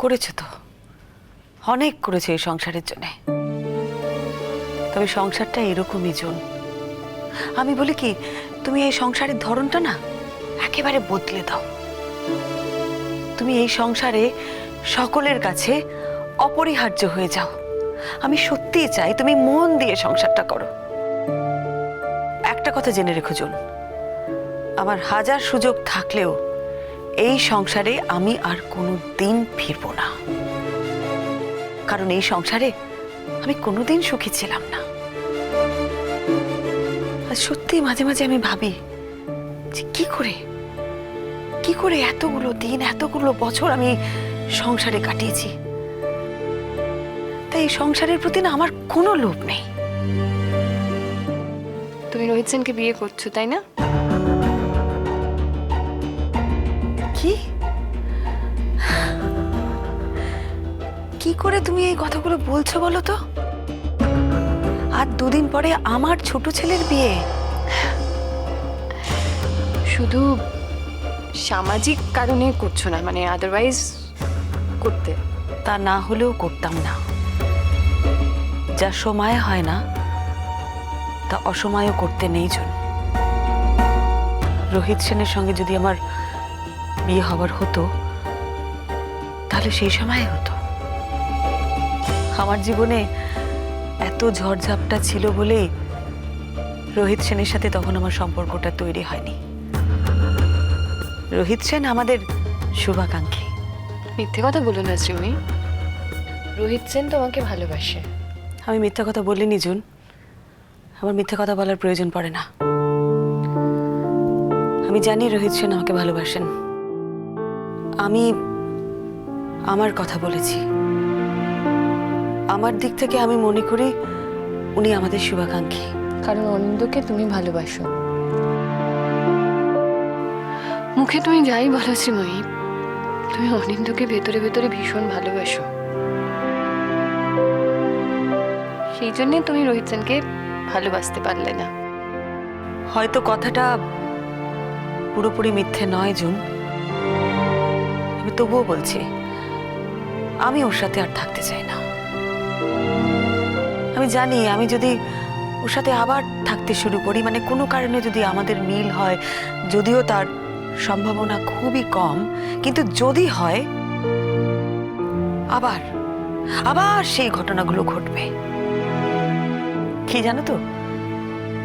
করেছ তো। অনেক করেছ এই সংসারের জন্যে। তবে সংসারটা এরকমই জন আমি বলি কি, তুমি এই সংসারের ধরনটা না একেবারে বদলে দাও। তুমি এই সংসারে সকলের কাছে অপরিহার্য হয়ে যাও। আমি সত্যিই চাই তুমি মন দিয়ে সংসারটা করো। একটা কথা জেনে রেখো জন, আমার হাজার সুযোগ থাকলেও এই সংসারে আমি আর কোনো দিন ফিরব না। কারণ এই সংসারে আমি কোনোদিন সুখী ছিলাম না। আর সত্যি মাঝে মাঝে আমি ভাবি যে কি করে? কি করে এতগুলো দিন, এতগুলো বছর আমি সংসারে কাটিয়েছি? তাই এই সংসারের প্রতি না আমার কোনো লোভ নেই। তুমি রোহিত সেনকে বিয়ে করছ, তাই না? কি করে তুমি এই কথাগুলো বলছো বলো তো? আর দুদিন পরে আমার ছোট ছেলের বিয়ে। শুধু সামাজিক কারণে করছ না মানে আদারওয়াইজ করতে? তা না হলেও করতাম না। যা সময় হয় না তা অসময়েও করতে নেই জন। রোহিত সেনের সঙ্গে যদি আমার বিয়ে হবার হতো তাহলে সেই সময় হতো। আমার জীবনে এত ঝড়ঝাপটা ছিল বলে রোহিত সেনের সাথে তখন আমার সম্পর্কটা তৈরি হয়নি। রোহিত সেন আমাদের শুভাকাঙ্ক্ষী। মিথ্যে কথা বলো না শ্রীমি রোহিত সেন তোমাকে ভালোবাসে। আমি মিথ্যা কথা বলিনি জুন। আমার মিথ্যা কথা বলার প্রয়োজন পড়ে না। আমি জানি রোহিত সেন আমাকে ভালোবাসেন। আমি আমার কথা বলেছি। আমার দিক থেকে আমি মনে করি উনি আমাদের শুভাকাঙ্ক্ষী। কারণ অনিন্দকে তুমি ভালোবাসো। মুখে তুমি যাই বলো শ্রীময়ী তুমি অনিন্দকে ভেতরে ভেতরে ভীষণ ভালোবাসো। সেই জন্যে তুমি রোহিত সেনকে ভালোবাসতে পারলে না। হয়তো কথাটা পুরোপুরি মিথ্যে নয় জুন। আমি তবুও বলছি আমি ওর সাথে আর থাকতে চাই না। আমি জানি, আমি যদি ওর সাথে আবার থাকতে শুরু করি মানে কোনো কারণে যদি আমাদের মিল হয়, যদিও তার সম্ভাবনা খুবই কম, কিন্তু যদি হয়, আবার আবার সেই ঘটনাগুলো ঘটবে। কি জানো তো?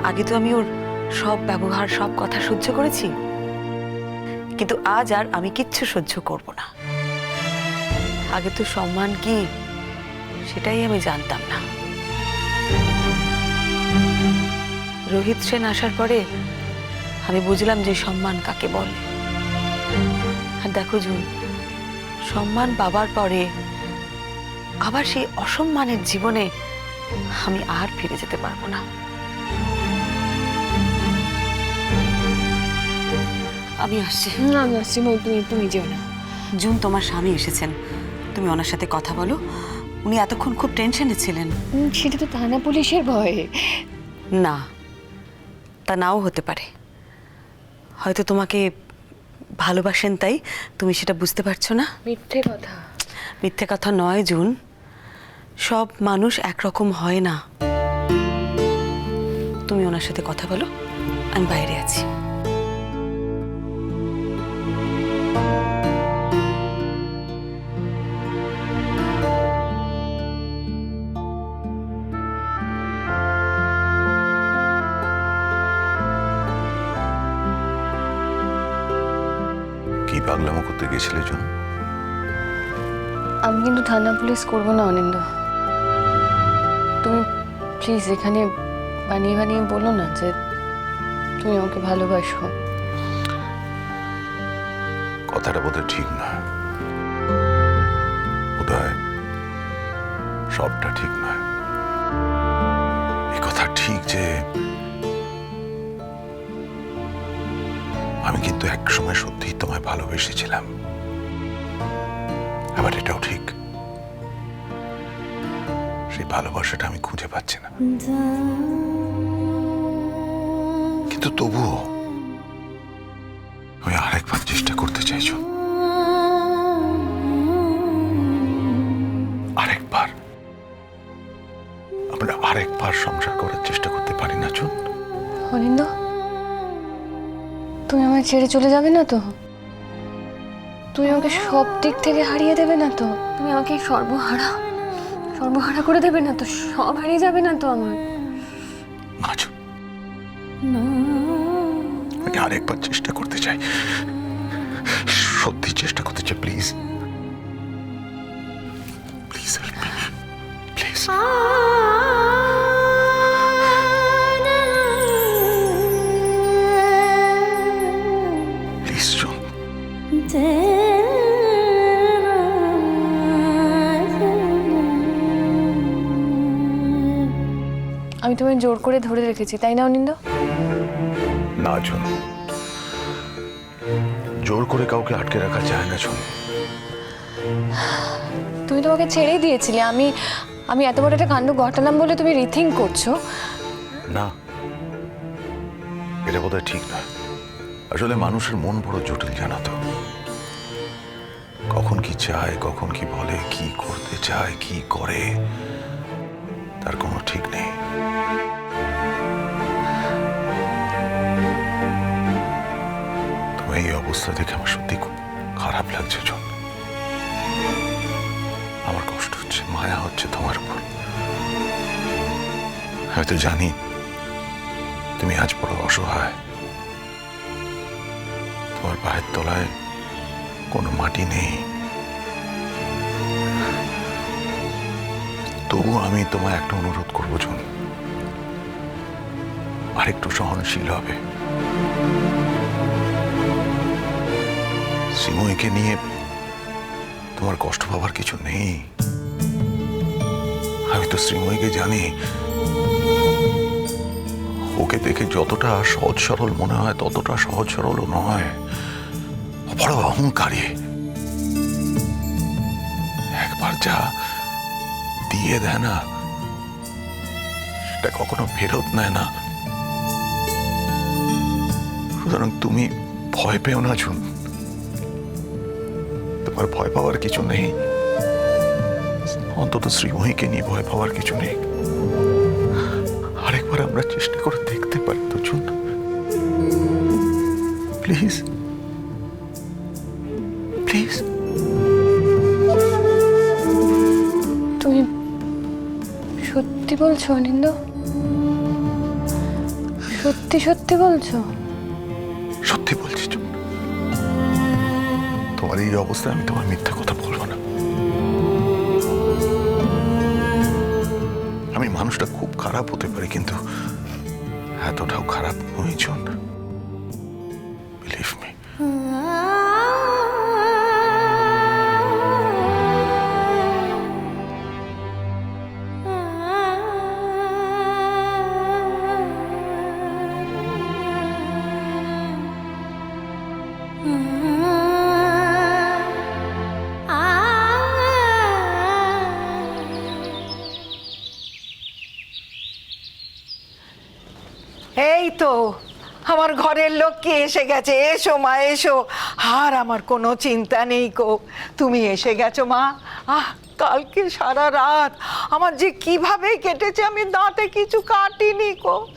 আগে তো আমি ওর সব ব্যবহার, সব কথা সহ্য করেছি, কিন্তু আজ আর আমি কিচ্ছু সহ্য করব না। আগে তো সম্মান কি? সেটাই আমি জানতাম না। রোহিত সেন আসার পরে আমি বুঝলাম যে সম্মান কাকে বলে। আর দেখো জুন সম্মান পাবার পরে আবার সেই অসম্মানের জীবনে আমি আর ফিরে যেতে পারব না। আমি আসছি। না না শ্রীময়ী তুমি তুমি যেও না। জুন তোমার স্বামী এসেছেন। তুমি ওনার সাথে কথা বলো। উনি এতক্ষণ খুব টেনশনে ছিলেন। সেটা তো থানা পুলিশের ভয়ে। না তা নাও হতে পারে। হয়তো তোমাকে ভালোবাসেন তাই তুমি সেটা বুঝতে পারছ না? মিথ্যে কথা। মিথ্যে কথা নয় জুন। সব মানুষ একরকম হয় না। তুমি ওনার সাথে কথা বলো আমি বাইরে আছি। পাগলামো করতে গেছিলে জন আমি কিন্তু থানা পুলিশ করব না অনিন্দ। তুমি প্লিজ এখানে বানিয়ে বানিয়ে বলো না যে তুমি আমাকে ভালোবাসো। কথাটা বোধহয় ঠিক নয় বোধহয় সবটা ঠিক নয়। এ কথা ঠিক যে আমি কিন্তু এক সময় সত্যিই তোমায় ভালোবেসেছিলাম। আবার এটাও ঠিক। সেই ভালোবাসাটা আমি খুঁজে পাচ্ছি না। কিন্তু তবুও আমি আরেকবার চেষ্টা করতে চাইছো। আমায় ছেড়ে চলে যাবে না তো? তুমি আমাকে সব দিক থেকে হারিয়ে দেবে না তো? তুমি আমাকে সর্বহারা সর্বহারা করে দেবে না তো? সব হারিয়ে যাবে না তো আমার? না। চুন আমি আরেকবার চেষ্টা করতে চাই। সত্যি চেষ্টা করতে চাই প্লিজ। Please please. প্লিজ জোর করে ধরে রেখেছি তাই না অনিন্দ? না চুন জোর করে কাউকে আটকে রাখা যায় না চুন তুমি তোমাকে ছেড়েই দিয়েছিলে আমি আমি এত বড় একটা কাণ্ড ঘটালাম বলে তুমি রিথিং করছ? না। এটা বোধহয় ঠিক নয়। আসলে মানুষের মন বড় জটিল জানা তো। কখন কি চায় কখন কি বলে কি করতে চায় কি করে? তার কোনো ঠিক নেই। তবে এই অবস্থা দেখে আমার সত্যি খুব খারাপ লাগছে, জন। আমার কষ্ট হচ্ছে, মায়া হচ্ছে তোমার উপর। আমি তো জানি তুমি আজ বড় অসহায়। তোমার পায়ের তলায় কোনো মাটি নেই। তবু আমি তোমায় একটা অনুরোধ করব, জন। আরেকটু সহনশীল হবে। সিময়কে নিয়ে তোমার কষ্ট পাবার কিছু নেই। আমি তো শ্রীময়ীকে জানি। ওকে দেখে যতটা সহজ সরল মনে হয়, ততটা সহজ সরলও নয়। বড় অহংকারী। একবার যা দিয়ে দেয় না? সেটা কখনো ফেরত নেয় না। সুতরাং তুমি ভয় পেও না ঝুন তোমার ভয় পাওয়ার কিছু নেই। অন্তত শ্রীমহীকে নিয়ে ভয় পাওয়ার কিছু নেই। আরেকবার আমরা চেষ্টা করে দেখতে পারি তো প্লিজ প্লিজ। বলছো অনিন্দ? সত্যি সত্যি বলছো? সত্যি বলছি তোমার এই অবস্থায় আমি তোমার মিথ্যা কথা বলব না। আমি মানুষটা খুব খারাপ হতে পারি, কিন্তু এতটাও খারাপ নই চুন এই তো, আমার ঘরের লোককে এসে গেছে? এসো মা, এসো। আর আমার কোনো চিন্তা নেই কো তুমি এসে গেছো মা। আহ, কালকে সারা রাত আমার যে কীভাবে কেটেছে আমি দাঁতে কিছু কাটিনি কো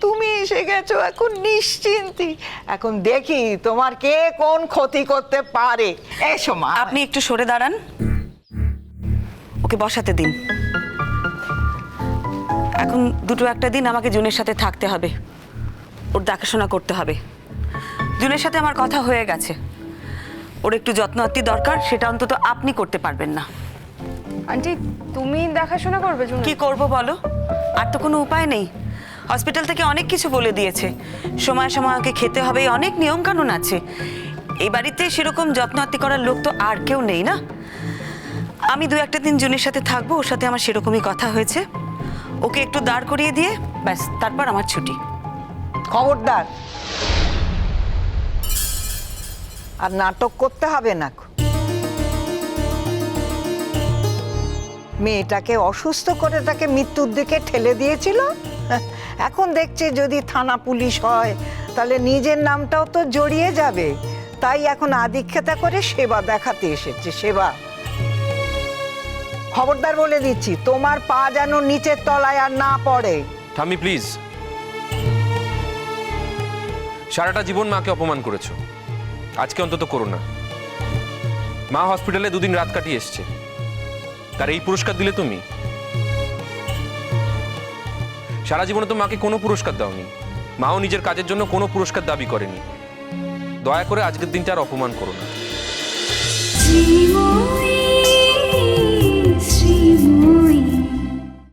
তুমি এসে গেছো এখন নিশ্চিন্তি। এখন দেখি তোমার কে কোন ক্ষতি করতে পারে। এসো মা। আপনি একটু সরে দাঁড়ান। ওকে বসাতে দিন। এখন দুটো একটা দিন আমাকে জুনের সাথে থাকতে হবে। ওর দেখাশোনা করতে হবে। জুনের সাথে আমার কথা হয়ে গেছে। ওর একটু যত্ন আত্মি দরকার সেটা অন্তত আপনি করতে পারবেন না। আন্টি তুমি দেখাশোনা করবে জুন কি করব বলো? আর তো কোনো উপায় নেই। হসপিটাল থেকে অনেক কিছু বলে দিয়েছে। সময় সময় ওকে খেতে হবে অনেক নিয়ম কানুন আছে। এই বাড়িতে সেরকম যত্ন আত্মি করার লোক তো আর কেউ নেই না? আমি দু একটা দিন জুনের সাথে থাকব ওর সাথে আমার সেরকমই কথা হয়েছে। ওকে একটু দাঁড় করিয়ে দিয়ে, ব্যাস, তারপর আমার ছুটি। খবরদার। আর নাটক করতে হবে না মেয়েটাকে অসুস্থ করে তাকে মৃত্যুর দিকে ঠেলে দিয়েছিল? এখন দেখছে যদি থানা পুলিশ হয়, তাহলে নিজের নামটাও তো জড়িয়ে যাবে। তাই এখন আদিক্ষেতা করে সেবা দেখাতে এসেছে, সেবা। খবরদার বলে দিচ্ছি তোমার পা যেন নিচের তলায় আর না পড়ে। ঠাম্মি প্লিজ সারাটা জীবন মাকে অপমান করেছ। আজকে অন্তত করো না। মা হসপিটালে দুদিন রাত কাটিয়ে এসছে। তার এই পুরস্কার দিলে তুমি? সারা জীবনে তো মাকে কোনো পুরস্কার দাওনি। মাও নিজের কাজের জন্য কোনো পুরস্কার দাবি করেনি। দয়া করে আজকের দিনটা আর অপমান করো না। শ্রীময়ী শ্রীময়ী